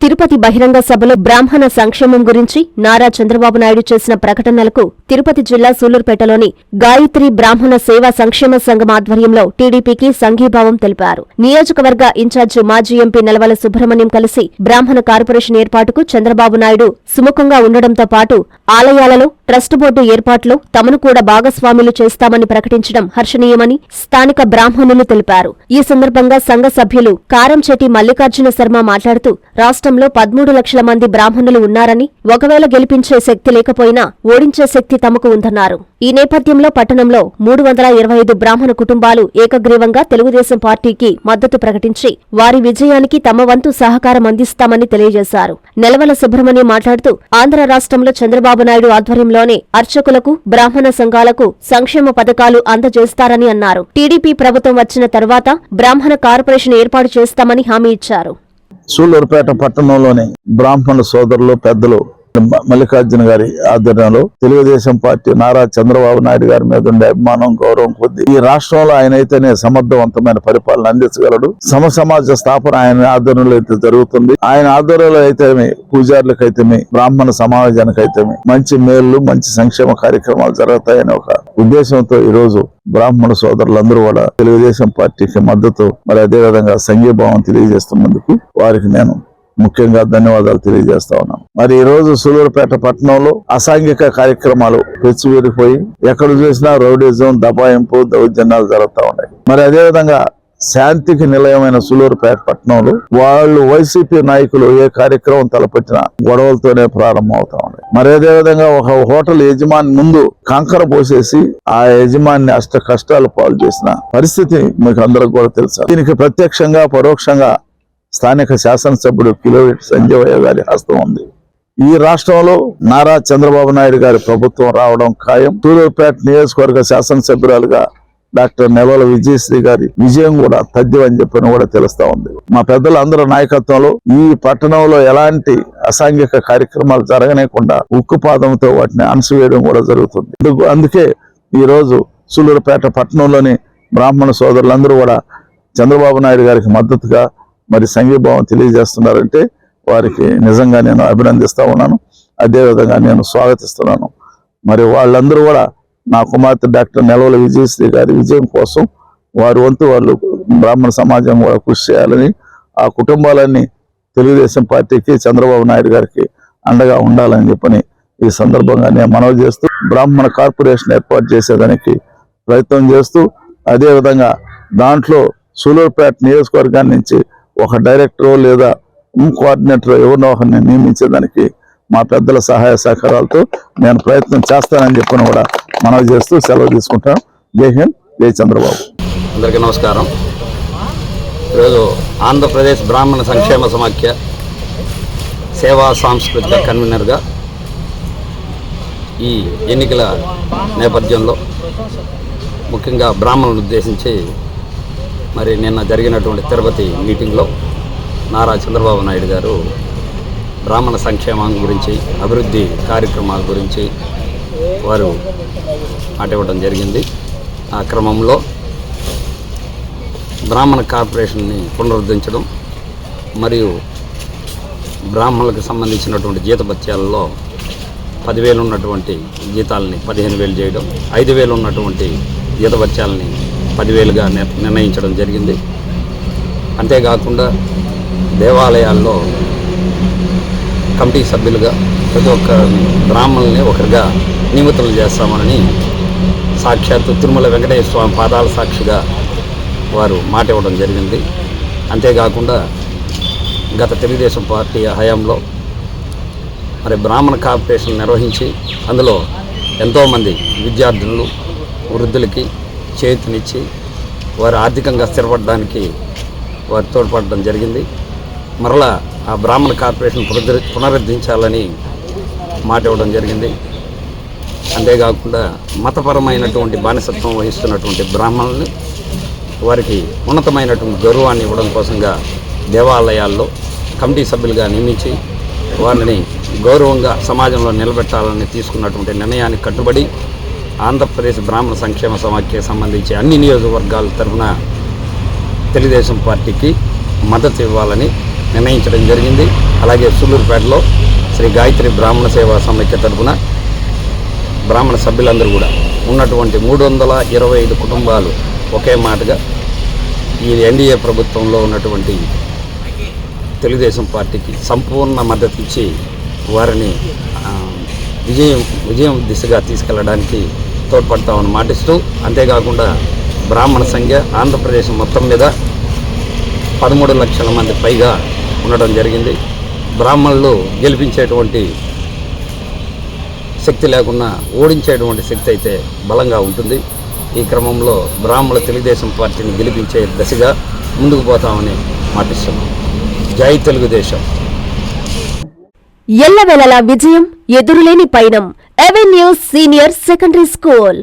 తిరుపతి బహిరంగ సభలో బ్రాహ్మణ సంక్షేమం గురించి నారా చంద్రబాబు నాయుడు చేసిన ప్రకటనలకు తిరుపతి జిల్లా సూలూరుపేటలోని గాయత్రి బ్రాహ్మణ సేవా సంక్షేమ సంఘం ఆధ్వర్యంలో టీడీపీకి సంఘీభావం తెలిపారు. నియోజకవర్గ ఇన్ఛార్జ్ మాజీ ఎంపీ నెలవల సుబ్రహ్మణ్యం కలిసి బ్రాహ్మణ కార్పొరేషన్ ఏర్పాటుకు చంద్రబాబు నాయుడు సుముఖంగా ఉండడంతో పాటు ఆలయాలలో ట్రస్ట్ బోర్డు ఏర్పాటులో తమను కూడా భాగస్వాములు చేస్తామని ప్రకటించడం హర్షణీయమని స్థానిక బ్రాహ్మణులు తెలిపారు. ఈ సందర్భంగా సంఘ సభ్యులు కారంచెట్టి మల్లికార్జున శర్మ మాట్లాడుతూ దేశంలో పదమూడు లక్షల మంది బ్రాహ్మణులు ఉన్నారని ఒకవేళ గెలిపించే శక్తి లేకపోయినా ఓడించే శక్తి తమకు ఉందన్నారు. ఈ నేపథ్యంలో పట్టణంలో మూడు వందల ఇరవై ఐదు బ్రాహ్మణ కుటుంబాలు ఏకగ్రీవంగా తెలుగుదేశం పార్టీకి మద్దతు ప్రకటించి వారి విజయానికి తమ వంతు సహకారం అందిస్తామని తెలియజేశారు. నెలవల సుబ్రహ్మణ్యం మాట్లాడుతూ ఆంధ్ర రాష్ట్రంలో చంద్రబాబు నాయుడు ఆధ్వర్యంలోనే అర్చకులకు బ్రాహ్మణ సంఘాలకు సంక్షేమ పథకాలు అందజేస్తారని అన్నారు. టీడీపీ ప్రభుత్వం వచ్చిన తర్వాత బ్రాహ్మణ కార్పొరేషన్ ఏర్పాటు చేస్తామని హామీ ఇచ్చారు. సూళ్ళూరుపేట పట్టణంలోని బ్రాహ్మణ సోదరులు పెద్దలు మల్లికార్జున గారి ఆధ్వర్యంలో తెలుగుదేశం పార్టీ నారా చంద్రబాబు నాయుడు గారి మీద ఉండే అభిమానం గౌరవం కొద్ది ఈ రాష్ట్రంలో ఆయన అయితేనే సమర్థవంతమైన పరిపాలన అందించగలడు. సమ సమాజ స్థాపన ఆయన ఆధ్వర్యంలో అయితే జరుగుతుంది. ఆయన ఆధ్వర్యంలో అయితేమి పూజారులకు అయితేమి బ్రాహ్మణ సమాజానికి అయితేమి మంచి మేలు మంచి సంక్షేమ కార్యక్రమాలు జరుగుతాయనే ఒక ఉద్దేశంతో ఈ రోజు బ్రాహ్మణ సోదరులందరూ కూడా తెలుగుదేశం పార్టీకి మద్దతు మరి అదే విధంగా సంఘీభావం తెలియజేస్తున్నందుకు వారికి నేను ముఖ్యంగా ధన్యవాదాలు తెలియజేస్తా ఉన్నాను మరి ఈ రోజు సూలూరుపేట పట్టణంలో అసాంఘిక కార్యక్రమాలు పెచ్చివిరిపోయి ఎక్కడ చూసినా రౌడిజం దబాయింపు దౌర్జన్యాలు జరుగుతూ ఉన్నాయి. మరి అదేవిధంగా శాంతికి నిలయమైన సులూరుపేట పట్టణంలో వాళ్ళు వైసీపీ నాయకులు ఏ కార్యక్రమం తలపెట్టినా గొడవలతోనే ప్రారంభం అవుతా ఉన్నాయి. మరి అదే విధంగా ఒక హోటల్ యజమాని ముందు కంకర పోసేసి ఆ యజమాని అష్ట కష్టాలు పాలు చేసిన పరిస్థితి మీకు అందరికి కూడా తెలుసు? దీనికి ప్రత్యక్షంగా పరోక్షంగా స్థానిక శాసనసభ్యుడు కిలోమీటర్ సంజయ్ గారి హస్తం ఉంది. ఈ రాష్ట్రంలో నారా చంద్రబాబు నాయుడు గారి ప్రభుత్వం రావడం ఖాయం. సూలూరుపేట నియోజకవర్గ శాసనసభ్యురాలుగా డాక్టర్ నెలవల విజయశ్రీ గారి విజయం కూడా తథ్యం అని చెప్పని కూడా తెలుస్తా ఉంది. మా పెద్దలు అందరూ నాయకత్వంలో ఈ పట్టణంలో ఎలాంటి అసాంఘిక కార్యక్రమాలు జరగనేకుండా ఉక్కుపాదంతో వాటిని అణసివేయడం కూడా జరుగుతుంది. అందుకే ఈరోజు రోజు సూలూరుపేట పట్టణంలోని బ్రాహ్మణ సోదరులందరూ కూడా చంద్రబాబు నాయుడు గారికి మద్దతుగా మరి సంఘీభావం తెలియజేస్తున్నారంటే వారికి నిజంగా నేను అభినందిస్తూ ఉన్నాను. అదేవిధంగా నేను స్వాగతిస్తున్నాను. మరి వాళ్ళందరూ కూడా నా కుమార్తె డాక్టర్ నెలవల విజయశ్రీ గారి విజయం కోసం వారి వంతు వాళ్ళు బ్రాహ్మణ సమాజం కూడా కృషి చేయాలని ఆ కుటుంబాలన్నీ తెలుగుదేశం పార్టీకి చంద్రబాబు నాయుడు గారికి అండగా ఉండాలని చెప్పని ఈ సందర్భంగా నేను మనవి చేస్తూ బ్రాహ్మణ కార్పొరేషన్ ఏర్పాటు చేసేదానికి ప్రయత్నం చేస్తూ అదేవిధంగా దాంట్లో సూలూరుపేట నియోజకవర్గాన్ని నుంచి ఒక డైరెక్టర్ లేదా కోఆర్డినేటర్ ఎవరినో ఒకరిని నియమించేదానికి మా పెద్దల సహాయ సహకారాలతో నేను ప్రయత్నం చేస్తానని చెప్పని కూడా మనవి చేస్తూ సెలవు తీసుకుంటాను జై హింద్ జై చంద్రబాబు. అందరికీ నమస్కారం. ఈరోజు ఆంధ్రప్రదేశ్ బ్రాహ్మణ సంక్షేమ సమాఖ్య సేవా సాంస్కృతిక కన్వీనర్గా ఈ ఎన్నికల నేపథ్యంలో ముఖ్యంగా బ్రాహ్మణులను ఉద్దేశించి మరి నిన్న జరిగినటువంటి తిరుపతి మీటింగ్లో నారా చంద్రబాబు నాయుడు గారు బ్రాహ్మణ సంక్షేమం గురించి అభివృద్ధి కార్యక్రమాల గురించి వారు మాట ఇవ్వడం జరిగింది. ఆ క్రమంలో బ్రాహ్మణ కార్పొరేషన్ని పునరుద్ధరించడం మరియు బ్రాహ్మణులకు సంబంధించినటువంటి జీతభత్యాలలో పదివేలు ఉన్నటువంటి జీతాలని పదిహేను వేలు చేయడం ఐదు వేలు ఉన్నటువంటి జీతభత్యాలని పదివేలుగా నిర్- నిర్ణయించడం జరిగింది. అంతేకాకుండా దేవాలయాల్లో కమిటీ సభ్యులుగా ప్రతి ఒక్క బ్రాహ్మణుల్ని ఒకరిగా నియమితులు చేస్తామని సాక్షాత్తు తిరుమల వెంకటేశ్వర స్వామి పాదాల సాక్షిగా వారు మాట ఇవ్వడం జరిగింది. అంతేకాకుండా గత తెలుగుదేశం పార్టీ హయాంలో మరి బ్రాహ్మణ కార్పొరేషన్ నిర్వహించి అందులో ఎంతోమంది విద్యార్థులు వృద్ధులకి చేతినిచ్చి వారు ఆర్థికంగా స్థిరపడడానికి వారు తోడ్పడడం జరిగింది. మరలా ఆ బ్రాహ్మణ కార్పొరేషన్ పునరుద్ధ పునరుద్ధరించాలని మాట ఇవ్వడం జరిగింది. అంతేకాకుండా మతపరమైనటువంటి బానిసత్వం వహిస్తున్నటువంటి బ్రాహ్మణుల్ని వారికి ఉన్నతమైనటువంటి గౌరవాన్ని ఇవ్వడం కోసంగా దేవాలయాల్లో కమిటీ సభ్యులుగా నియమించి వారిని గౌరవంగా సమాజంలో నిలబెట్టాలని తీసుకున్నటువంటి నిర్ణయానికి కట్టుబడి ఆంధ్రప్రదేశ్ బ్రాహ్మణ సంక్షేమ సమాఖ్యకి సంబంధించి అన్ని నియోజకవర్గాల తరఫున తెలుగుదేశం పార్టీకి మద్దతు ఇవ్వాలని నిర్ణయించడం జరిగింది. అలాగే సూళ్ళూరుపేటలో శ్రీ గాయత్రి బ్రాహ్మణ సేవా సమైక్య తరపున బ్రాహ్మణ సభ్యులందరూ కూడా ఉన్నటువంటి మూడు వందల ఇరవై ఐదు కుటుంబాలు ఒకే మాటగా ఈ ఎన్డీఏ ప్రభుత్వంలో ఉన్నటువంటి తెలుగుదేశం పార్టీకి సంపూర్ణ మద్దతు ఇచ్చి వారిని విజయం విజయం దిశగా తీసుకెళ్ళడానికి తోడ్పడతామని మాటిస్తూ అంతేకాకుండా బ్రాహ్మణ సంఖ్య ఆంధ్రప్రదేశ్ మొత్తం మీద పదమూడు లక్షల మంది పైగా ఉండడం జరిగింది. బ్రాహ్మణులు గెలిపించేటువంటి శక్తి లేకుండా ఓడించేటువంటి శక్తి అయితే బలంగా ఉంటుంది. ఈ క్రమంలో బ్రాహ్మణ తెలుగుదేశం పార్టీని గెలిపించే దశగా ముందుకు పోతామని మాటిస్తున్నాం. జై తెలుగుదేశం. ఎల్లవెలలా విజయం ఎదురులేని పయనం. Avenue senior secondary school